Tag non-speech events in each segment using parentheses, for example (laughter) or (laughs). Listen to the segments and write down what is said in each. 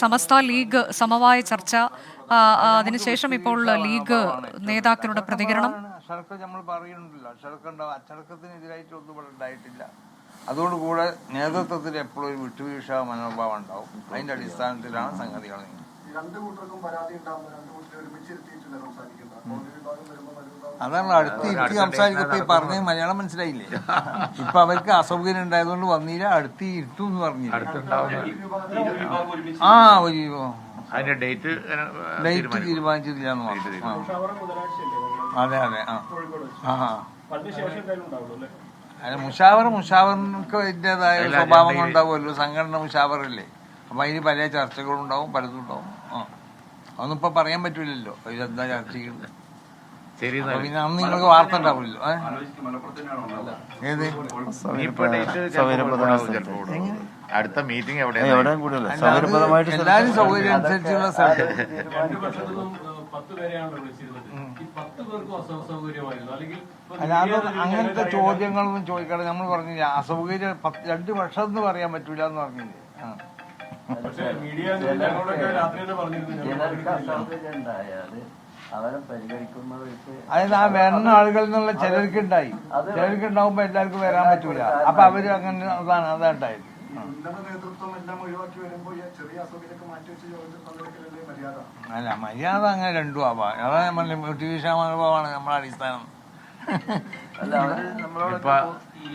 സമസ്ത league സമവായ ചർച്ച അതിനുശേഷം ഇപ്പോൾ ലീഗ് നേതാക്കളുടെ പ്രതികരണം. അച്ചടക്കം നമ്മൾ പറയുന്നുണ്ടല്ലോ. അച്ചടക്കം അച്ചടക്കത്തിനെതിരായിട്ട് ഒന്നും ഉണ്ടായിട്ടില്ല. അതുകൊണ്ട് കൂടെ നേതൃത്വത്തിൽ എപ്പോഴും ഒരു വിട്ടുവീഴ്ച മനോഭാവം ഉണ്ടാവും. അതിന്റെ അടിസ്ഥാനത്തിലാണ് സംഗതികൾ. രണ്ട് കൂട്ടർക്കും പരാതി ഉണ്ടാകുമ്പോൾ രണ്ട് കൂട്ടരെ ഒരുമിച്ചിരുത്തിയിട്ടില്ല സംസാരിക്കുന്നത് അപ്പോൾ ഒരു വിഭാഗം വരുമ്പോൾ മറ്റു വിഭാഗം അതാണ് അടുത്ത് ഇരുത്തി സംസാരിക്കപ്പോ ഈ പറഞ്ഞ മലയാളം മനസ്സിലായില്ലേ? (laughs) ഇപ്പൊ അവർക്ക് അസൗകര്യം ഉണ്ടായതുകൊണ്ട് വന്നില്ല അടുത്ത് ഇരുത്തും എന്ന് പറഞ്ഞില്ല. ആ ഒരു അതിന്റെ ഡേറ്റ് ഡേറ്റ് തീരുമാനിച്ചിട്ടില്ല എന്ന് പറഞ്ഞു. അതെ അതെ ആ. അല്ല? മുഷാവർ മുഷാവറിനൊക്കെ അതിന്റേതായ സ്വഭാവങ്ങൾ ഉണ്ടാവുമല്ലോ. സംഘടന മുഷാവറല്ലേ. അപ്പൊ അതിന് പല ചർച്ചകളുണ്ടാവും പലതും ഉണ്ടാവും. അതൊന്നും ഇപ്പൊ പറയാൻ പറ്റൂലല്ലോ. ഇതെന്താ ചർച്ച ചെയ്യുന്നത് ശരി അപ്പൊ പിന്നെ അന്ന് നിങ്ങൾക്ക് വാർത്ത ഉണ്ടാവില്ലല്ലോ? ഏത്? അടുത്ത മീറ്റിംഗ് എവിടെയാണ് സൗകര്യപ്രദമായിട്ട് എല്ലാരും സൗകര്യം അനുസരിച്ചുള്ള സ്ഥലത്ത്. രണ്ടു അങ്ങനത്തെ ചോദ്യങ്ങളൊന്നും ചോദിക്കാതെ നമ്മൾ പറഞ്ഞില്ല അസൗകര്യം പത്ത് രണ്ട് വർഷം എന്ന് പറയാൻ പറ്റൂല എന്ന് പറഞ്ഞില്ലേ? ആ. അതായത് ആ വരുന്ന ആളുകളിൽ നിന്നുള്ള ചിലർക്ക് ഉണ്ടായി ചിലർക്ക് ഉണ്ടാവുമ്പോ എല്ലാവർക്കും വരാൻ പറ്റൂല. അപ്പൊ അവർ അങ്ങനെ അതാണ് അതാ ഉണ്ടായത് ആ. ഉന്നത നേതൃത്വം എല്ലാം ഒഴിവാക്കി വരുമ്പോൾ ചെറിയ അസൗകര്യമൊക്കെ മാറ്റിവെച്ച് യോഗത്തിൽ പങ്കെടുക്കലല്ലേ മര്യാദ? അല്ല മര്യാദ അങ്ങനെ രണ്ടും ആവാം. അതാണ് നമ്മളെ മോട്ടിവേഷൻ മനോഭാവമാണ് നമ്മളെ അടിസ്ഥാനം.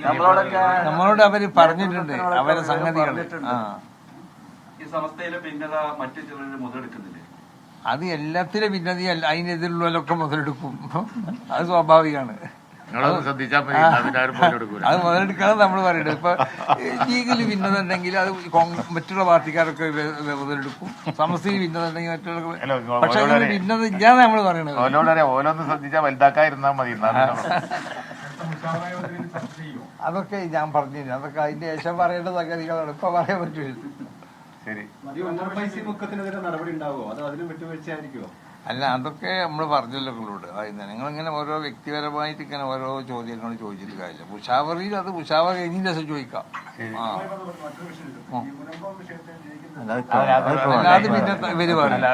നമ്മളോടൊക്കെ നമ്മളോട് അവർ പറഞ്ഞിട്ടുണ്ട്. അവരെ സംഗതികൾ ആ. ഈ സമസ്തയിലെ ഭിന്നത മറ്റു ചിലർ മുതലെടുക്കുന്നില്ലേ? അത് എല്ലാത്തിലും ഭിന്നതയല്ല അതിനെതിരുള്ളവരൊക്കെ മുതലെടുക്കും. അത് സ്വാഭാവികമാണ്. അത് മുതലെടുക്കാതെ നമ്മൾ പറയുന്നത് ഇപ്പൊ ലീഗിൽ ഭിന്നത ഉണ്ടെങ്കിൽ അത് കോൺഗ്രസ് മറ്റുള്ള പാർട്ടിക്കാരൊക്കെ മുതലെടുക്കും. സമസ്തയിൽ ഭിന്നത ഉണ്ടെങ്കിൽ മറ്റുള്ള പക്ഷെ ഭിന്നത ഇല്ലാന്ന് നമ്മൾ പറയണത്. ഓരോന്ന് ശ്രദ്ധിച്ചാൽ വലുതാക്കാതിരുന്നാ മതി അതൊക്കെ ഞാൻ പറഞ്ഞില്ല. അതൊക്കെ അതിന്റെ ശേഷം പറയേണ്ട സംഗതികളാണ്. ഇപ്പൊ പറയാൻ പറ്റൂല ശരി. അല്ല അതൊക്കെ നമ്മൾ പറഞ്ഞല്ലോ നിങ്ങളോട് ഇങ്ങനെ ഓരോ വ്യക്തിപരമായിട്ട് ഇങ്ങനെ ഓരോ ചോദ്യങ്ങൾ ചോദിച്ചിട്ട് കാര്യമില്ല. ഉഷാവറിയിൽ അത് ഉഷാവർ കഴിഞ്ഞ ദിവസം ചോദിക്കാം.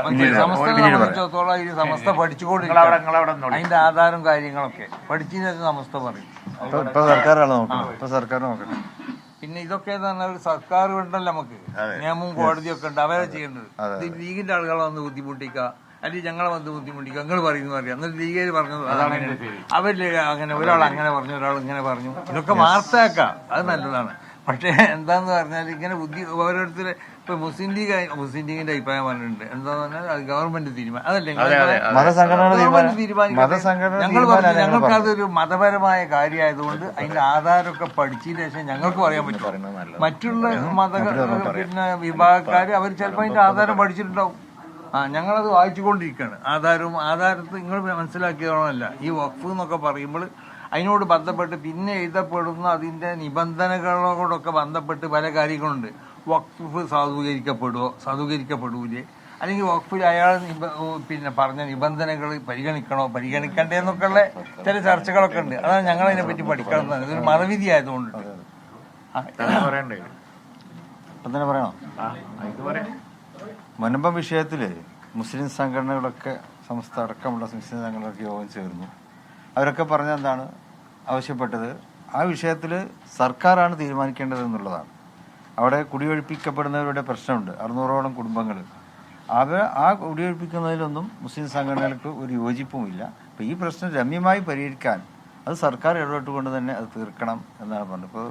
പിന്നെ സമസ്ത സംബന്ധിച്ചിടത്തോളം ഈ നോളി അതിന്റെ ആധാരം കാര്യങ്ങളൊക്കെ. പഠിച്ചതിന് ശേഷം സമസ്ത പറയും. സർക്കാരാണ് നോക്കണം സർക്കാർ നോക്കണം പിന്നെ ഇതൊക്കെ ഒരു സർക്കാർ ഉണ്ടല്ലോ നമുക്ക്. നിയമവും കോടതിയൊക്കെ ഉണ്ട്. അവരെ ചെയ്യേണ്ടത്. ഇത് ലീഗിന്റെ ആളുകളെ വന്ന് ബുദ്ധിമുട്ടിക്കുക അല്ലെങ്കിൽ ഞങ്ങളെ വന്ന് ബുദ്ധിമുട്ടിക്കുക നിങ്ങൾ പറയുന്നു പറയാം എന്നിട്ട് ലീഗിൽ പറഞ്ഞത് അതാണ് അവർ അങ്ങനെ ഒരാൾ അങ്ങനെ പറഞ്ഞു ഒരാൾ ഇങ്ങനെ പറഞ്ഞു. ഇതൊക്കെ വാർത്തയാക്കാം. അത് നല്ലതാണ്. പക്ഷേ എന്താന്ന് പറഞ്ഞാൽ ഇങ്ങനെ ബുദ്ധി ഓരോരുത്തർ ഇപ്പൊ മുസ്ലിം ലീഗ് മുസ്ലിം ലീഗിന്റെ അഭിപ്രായം പറഞ്ഞിട്ടുണ്ട്. എന്താന്ന് പറഞ്ഞാൽ അത് ഗവൺമെന്റ് തീരുമാനം അതല്ലേ ഗവൺമെന്റ് തീരുമാനം- ഞങ്ങൾ പറഞ്ഞു ഞങ്ങൾക്ക് അതൊരു മതപരമായ കാര്യമായതുകൊണ്ട് അതിന്റെ ആധാരമൊക്കെ പഠിച്ചതിന് ശേഷം ഞങ്ങൾക്ക് പറയാൻ പറ്റും. മറ്റുള്ള മത പിന്നെ വിഭാഗക്കാര് അവർ ചിലപ്പോൾ അതിന്റെ ആധാരം പഠിച്ചിട്ടുണ്ടാവും. ആ ഞങ്ങളത് വായിച്ചുകൊണ്ടിരിക്കുകയാണ്. ആധാരവും ആധാരത്ത് നിങ്ങൾ മനസ്സിലാക്കിയതാണല്ല ഈ വഖഫ് എന്നൊക്കെ പറയുമ്പോൾ അതിനോട് ബന്ധപ്പെട്ട് പിന്നെ എഴുതപ്പെടുന്ന അതിന്റെ നിബന്ധനകളോടൊക്കെ ബന്ധപ്പെട്ട് പല കാര്യങ്ങളുണ്ട്. വഖഫ് സാധൂകരിക്കപ്പെടുമോ സാധൂകരിക്കപ്പെടൂലേ? അല്ലെങ്കിൽ വഖഫിൽ അയാൾ പിന്നെ പറഞ്ഞ നിബന്ധനകൾ പരിഗണിക്കണോ? പരിഗണിക്കണ്ടേ എന്നൊക്കെയുള്ള ചില ചർച്ചകളൊക്കെ ഉണ്ട്. അതാണ് ഞങ്ങൾ അതിനെ പറ്റി പഠിക്കണം ഇതൊരു മറവിധി ആയതുകൊണ്ട്. തന്നെ പറയണോ? മുനമ്പം വിഷയത്തിൽ മുസ്ലിം സംഘടനകളൊക്കെ സംസ്ഥ അടക്കമുള്ള മുസ്ലിം സംഘടനകളൊക്കെ യോഗം ചേർന്നു. അവരൊക്കെ പറഞ്ഞ എന്താണ്? ആവശ്യപ്പെട്ടത് ആ വിഷയത്തിൽ സർക്കാരാണ് തീരുമാനിക്കേണ്ടത് എന്നുള്ളതാണ് അവിടെ കുടിയൊഴിപ്പിക്കപ്പെടുന്നവരുടെ പ്രശ്നമുണ്ട്. അറുന്നൂറോളം കുടുംബങ്ങൾ അവ ആ കുടിയൊഴിപ്പിക്കുന്നതിലൊന്നും മുസ്ലിം സംഘടനകൾക്ക് ഒരു യോജിപ്പുമില്ല. അപ്പോൾ ഈ പ്രശ്നം രമ്യമായി പരിഹരിക്കാൻ അത് സർക്കാർ ഇടപെട്ടുകൊണ്ട് തന്നെ അത് തീർക്കണം എന്നാണ് പറഞ്ഞത്. ഇപ്പോൾ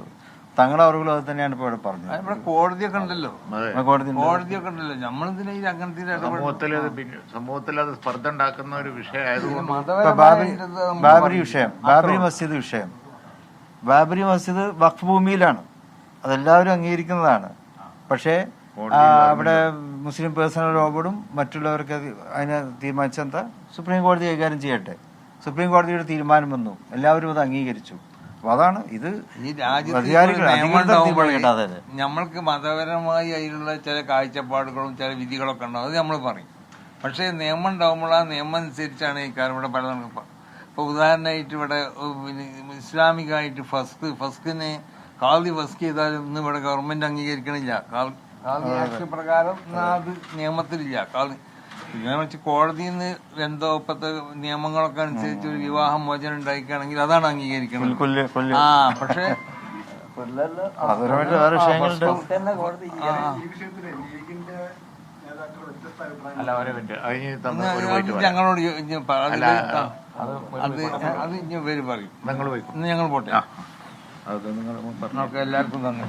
തങ്ങളുടെ അറിവുകൾ അത് തന്നെയാണ് ഇപ്പോൾ ഇവിടെ പറഞ്ഞത്. ഇവിടെ കോടതിയൊക്കെ ഉണ്ടല്ലോ. കോടതി കോടതിയൊക്കെ ഉണ്ടല്ലോ. നമ്മളിതിനെ ഈ അങ്ങനത്തെ സമൂഹത്തിൽ അത് പിന്നെ സമൂഹത്തിൽ അത് സ്പർദ്ധ ഉണ്ടാക്കുന്ന ഒരു വിഷയമായതുകൊണ്ട് ഇപ്പൊ ബാബരി. വിഷയം. ബാബരി മസ്ജിദ് വിഷയം. ബാബരി മസ്ജിദ് വഖഫ് ഭൂമിയിലാണ് അതെല്ലാവരും അംഗീകരിക്കുന്നതാണ്. പക്ഷേ ആ, അവിടെ മുസ്ലിം പേഴ്സണൽ റോബോർഡും മറ്റുള്ളവർക്ക് അത് അതിനെ തീരുമാനിച്ചെന്താ? സുപ്രീം കോടതി കൈകാര്യം ചെയ്യട്ടെ. സുപ്രീം കോടതിയുടെ തീരുമാനം വന്നു. എല്ലാവരും അത് അംഗീകരിച്ചു. അപ്പൊ അതാണ് ഇത് ഈ രാജ്യത്ത്. നമ്മൾക്ക് മതപരമായി അതിലുള്ള ചില കാഴ്ചപ്പാടുകളും ചില വിധികളൊക്കെ ഉണ്ടാവും. അത് നമ്മൾ പറയും. പക്ഷേ നിയമം ഉണ്ടാവുമ്പോൾ ആ നിയമം അനുസരിച്ചാണ് ഈ കാര്യം ഇവിടെ പല ഇപ്പൊ ഉദാഹരണമായിട്ട് ഇവിടെ ഇസ്ലാമികമായിട്ട് ഫസ്ക് ഫസ്കിനെ കാളി ഫസ്ക് ചെയ്താലും ഇന്ന് ഇവിടെ ഗവൺമെന്റ് അംഗീകരിക്കണില്ല. കാൽ ആക്ട് പ്രകാരം അത് നിയമത്തിലില്ല. ഖാദി ഞാൻ വെച്ച് കോടതിയിൽ നിന്ന് എന്തോ ഇപ്പത്തെ നിയമങ്ങളൊക്കെ അനുസരിച്ച് ഒരു വിവാഹ മോചനം ഉണ്ടാക്കുകയാണെങ്കിൽ അതാണ് കൊല്ല് ആ പക്ഷേ ഞങ്ങളോട് അത് ഇനി പേര് പറയും. ഇന്ന് ഞങ്ങൾ പോട്ടെ. അത് നിങ്ങൾ പറഞ്ഞു. എല്ലാവർക്കും തന്നെ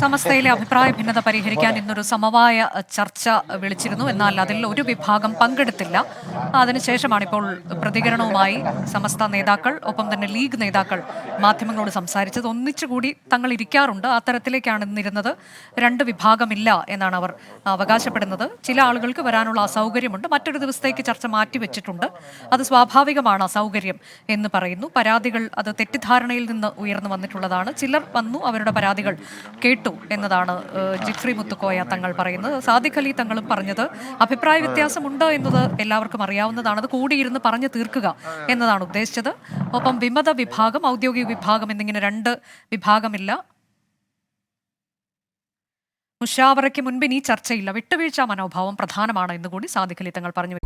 സമസ്തയിലെ അഭിപ്രായ ഭിന്നത പരിഹരിക്കാൻ ഇന്നൊരു സമവായ ചർച്ച വിളിച്ചിരുന്നു. എന്നാൽ അതിൽ ഒരു വിഭാഗം പങ്കെടുത്തില്ല. അതിനുശേഷമാണ് ഇപ്പോൾ പ്രതികരണവുമായി സമസ്ത നേതാക്കൾ ഒപ്പം തന്നെ ലീഗ് നേതാക്കൾ മാധ്യമങ്ങളോട് സംസാരിച്ചത്. ഒന്നിച്ചുകൂടി തങ്ങൾ ഇരിക്കാറുണ്ട്. അത്തരത്തിലേക്കാണ് തരത്തിലേക്കാണ് ഇന്നിരുന്നത്. രണ്ട് വിഭാഗമില്ല എന്നാണ് അവർ അവകാശപ്പെടുന്നത്. ചില ആളുകൾക്ക് വരാനുള്ള അസൗകര്യമുണ്ട്. മറ്റൊരു ദിവസത്തേക്ക് ചർച്ച മാറ്റിവെച്ചിട്ടുണ്ട് അത് സ്വാഭാവികമാണ് അസൗകര്യം എന്ന് പറയുന്നു. പരാതികൾ അത് തെറ്റിദ്ധാരണയിൽ നിന്ന് ഉയർന്നു വന്നിട്ടുള്ളതാണ്. ചിലർ വന്നു അവരുടെ പരാതികൾ കേട്ടു എന്നതാണ് ജിഫ്രി മുത്തുക്കോയ തങ്ങൾ പറയുന്നത്. സാദിഖ് അലി തങ്ങളും പറഞ്ഞത് അഭിപ്രായ വ്യത്യാസമുണ്ട് എന്നത് എല്ലാവർക്കും അറിയാവുന്നതാണ്. അത് കൂടിയിരുന്ന് പറഞ്ഞു തീർക്കുക എന്നതാണ് ഉദ്ദേശിച്ചത്. ഒപ്പം വിമത വിഭാഗം ഔദ്യോഗിക വിഭാഗം എന്നിങ്ങനെ രണ്ട് വിഭാഗമില്ല. മുഷാവറയ്ക്ക് മുൻപിന് ഈ ചർച്ചയില്ല. വിട്ടുവീഴ്ച മനോഭാവം പ്രധാനമാണ് എന്നുകൂടി സാദിഖ് അലി തങ്ങൾ പറഞ്ഞു.